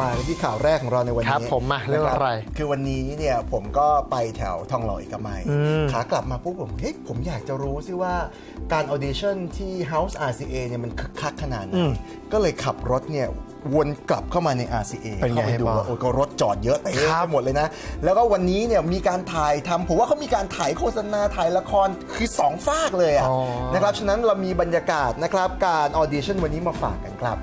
มาที่ข่าวแรกของเราในวันนี้ครับผมมาเรื่องอะไรนคบคือวันนี้เนี่ยผมก็ไปแถวทองหล่อเอกมัยอืมขากลับมาปุ๊บผมเฮ้ยผมอยากจะรู้สิว่าการออดิชั่นที่ House RCA เนี่ยมันคึกคักขนาดไหนก็เลยขับรถเนี่ยวนกลับเข้ามาใน RCA เป็นไงเข้าไปดูให้บอกว่าโอ้ยก็รถจอดเยอะเต็มครับไปหมดเลยนะ แล้วก็วันนี้เนี่ยมีการถ่ายทำผมว่าเขามีการถ่ายโฆษณาถ่ายละครคือสองฝากเลยอะอ๋อนะครับฉะนั้นเรามีบรรยากาศนะครับการออดิชั่นวันนี้มาฝากกันครับ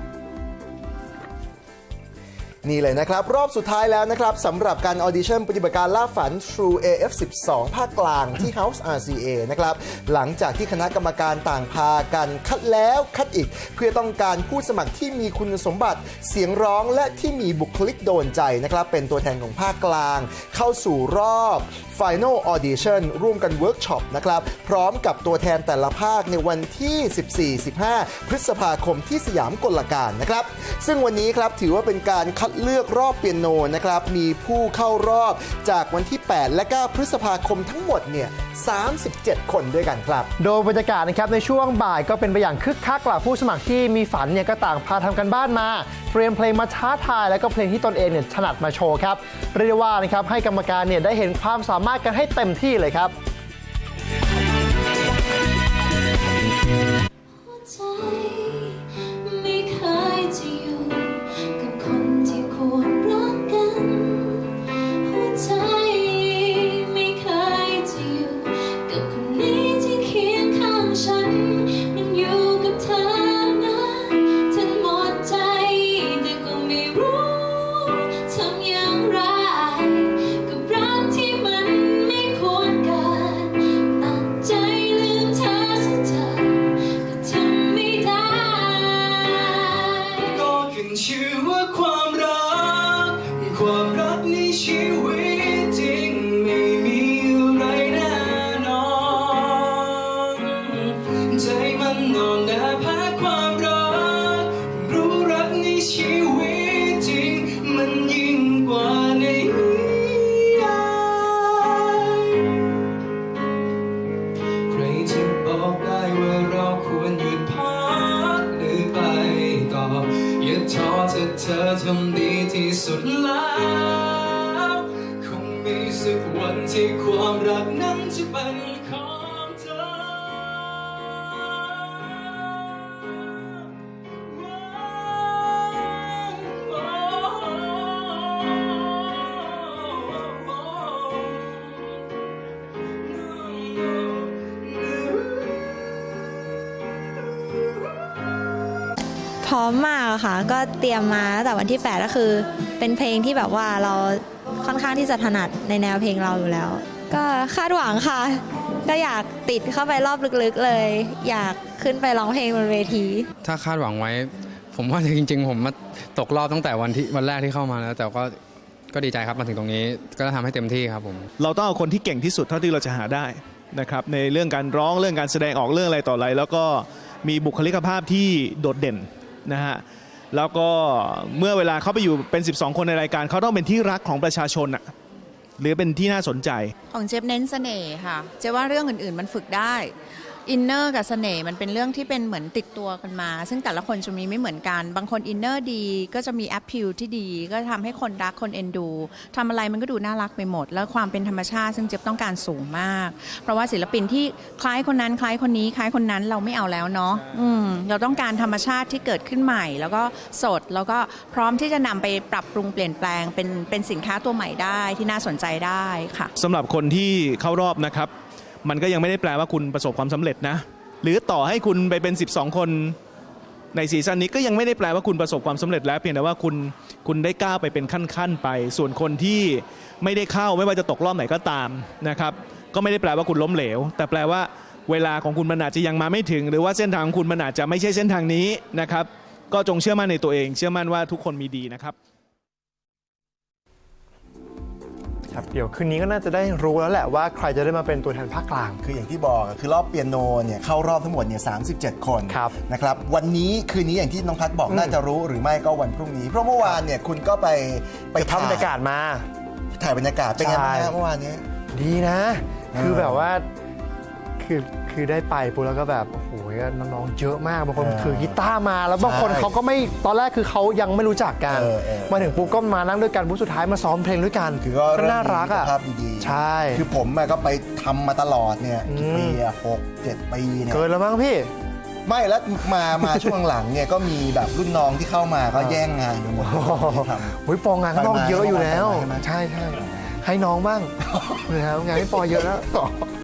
นี่เลยนะครับ รอบสุดท้ายแล้วนะครับสำหรับการออดิชั่นปฏิบัติการล่าฝัน True AF12 ภาคกลางที่ House RCA นะครับ หลังจากที่คณะกรรมการต่างพากันคัดแล้วคัดอีก เพื่อต้องการผู้สมัครที่มีคุณสมบัติเสียงร้องและที่มีบุคลิกโดนใจนะครับ เป็นตัวแทนของภาคกลาง เข้าสู่รอบ Final Audition ร่วมกันเวิร์กช็อปนะครับ พร้อมกับตัวแทนแต่ละภาคในวันที่ 14-15 พฤษภาคมที่สยามกลการนะครับ ซึ่งวันนี้ครับถือว่าเป็นการคัดเลือกรอบเปียโนนะครับมีผู้เข้ารอบจากวันที่ 8 และ 9 พฤษภาคมทั้งหมดเนี่ย37 คนด้วยกันครับ โดยบรรยากาศนะครับในช่วงบ่ายก็เป็นไปอย่างคึกคักล่ะผู้สมัครที่มีฝันเนี่ยก็ต่างพาทำกันบ้านมา เตรียมเพลงมาท้าทาย แล้วก็เพลงที่ตนเองเนี่ยถนัดมาโชว์ครับเรียกว่านะครับให้กรรมการเนี่ยได้เห็นความสามารถกันให้เต็มที่เลยครับ ถ้าเธอทำดีที่สุดแล้ว คงมีสักวันที่ความรักนั้นจะเป็นของ พร้อมมากอะค่ะ ก็เตรียมมาตั้งแต่วันที่ 8 ก็คือ เป็นเพลงที่แบบว่าเราค่อนข้างที่จะถนัดในแนวเพลงเราอยู่แล้ว ก็คาดหวังค่ะ ก็อยากติดเข้าไปรอบลึกๆเลย อยากขึ้นไปร้องเพลงบนเวที ถ้าคาดหวังไว้ ผมว่าจริง ๆ ผมมาตกรอบตั้งแต่วันที่วันแรกที่เข้ามาแล้ว แต่ก็ก็ดีใจครับมาถึงตรงนี้ ก็ทำให้เต็มที่ครับผม เราต้องเอาคนที่เก่งที่สุดเท่าที่เราจะหาได้นะครับในเรื่องการร้องเรื่องการแสดงออกเรื่องอะไรต่ออะไร แล้วก็มีบุคลิกภาพที่โดดเด่น นะฮะแล้วก็เมื่อเวลาเขาไปอยู่เป็น 12 คนในรายการเขาต้องเป็นที่รักของประชาชนอะหรือเป็นที่น่าสนใจ ของเจฟเน้นเสน่ห์ค่ะ เจฟว่าเรื่องอื่นๆมันฝึกได้ อินเนอร์กับเสน่ห์มันเป็นเรื่องที่เป็นเหมือนติดตัวกันมา ซึ่งแต่ละคนจะมีไม่เหมือนกัน บางคนอินเนอร์ดีก็จะมีแอปพิลที่ดี ก็ทำให้คนรักคนเอ็นดูทำอะไรมันก็ดูน่ารักไปหมด แล้วความเป็นธรรมชาติซึ่งเจฟต้องการสูงมาก เพราะว่าศิลปินที่คล้ายคนนั้นคล้ายคนนี้ คล้ายคนนั้นเราไม่เอาแล้วเนาะอืมเราต้องการธรรมชาติที่เกิดขึ้นใหม่ แล้วก็สดแล้วก็พร้อมที่จะนำไปปรับปรุงเปลี่ยนแปลงเป็นเป็นสินค้าตัวใหม่ได้ที่น่าสนใจได้ค่ะสำหรับคนที่เข้ารอบนะครับ มันก็ยังไม่ได้แปลว่าคุณประสบความสำเร็จนะ หรือต่อให้คุณไปเป็น 12 คนในซีซั่นนี้ก็ยังไม่ได้แปลว่าคุณประสบความสำเร็จแล้วเพียงแต่ว่าคุณคุณได้ก้าวไปเป็นขั้นๆไป ส่วนคนที่ไม่ได้เข้าไม่ว่าจะตกรอบไหนก็ตามนะครับ ก็ไม่ได้แปลว่าคุณล้มเหลว แต่แปลว่าเวลาของคุณมันอาจจะยังมาไม่ถึง หรือว่าเส้นทางของคุณมันอาจจะไม่ใช่เส้นทางนี้นะครับ ก็จงเชื่อมั่นในตัวเอง เชื่อมั่นว่าทุกคนมีดีนะครับ ครับเดี๋ยวคืนนี้ก็น่าจะได้รู้แล้วแหละว่าใครจะได้มาเป็นตัวแทนภาคกลาง คืออย่างที่บอกอะคือรอบเปียโนเนี่ยเข้ารอบทั้งหมดเนี่ย37 คนครับนะครับวันนี้คืนนี้อย่างที่น้องพัดบอกน่าจะรู้หรือไม่ก็วันพรุ่งนี้ เพราะเมื่อวานเนี่ยคุณก็ไปไปไปทำบรรยากาศมาถ่ายบรรยากาศเป็นไงบ้างใช่ฮะเมื่อวานนี้ ดีนะ คือแบบว่า คือคือได้ไปปุ๊บแล้วก็แบบโอ้โหน้องๆเยอะมากบางคนเออถือกีตาร์มาแล้วบางคนใช่เขาก็ไม่ตอนแรกคือเขายังไม่รู้จักกันเออเออมาถึงปุ๊บก็มานั่งด้วยกันปุ๊บสุดท้ายมาซ้อมเพลงด้วยกันคือก็เริ่มน่ารักอะมีมิตภาพดีๆใช่ คือผมอะก็ไปทำมาตลอดเนี่ยกี่อืมปีอะหกเจ็ดปีเนี่ยเกินแล้วมั้งพี่ไม่แล้วมามาช่วงหลังเนี่ยก็มีแบบรุ่นน้องที่เข้ามาก็แย่งงานไปหมดเลยที่ทำโอ้ยปองงานข้างนอกไปมาเยอะอยู่แล้วไปมาใช่ไหมใช่ใช่ให้น้องบ้างนะครับงานพี่ปอเยอะแล้ว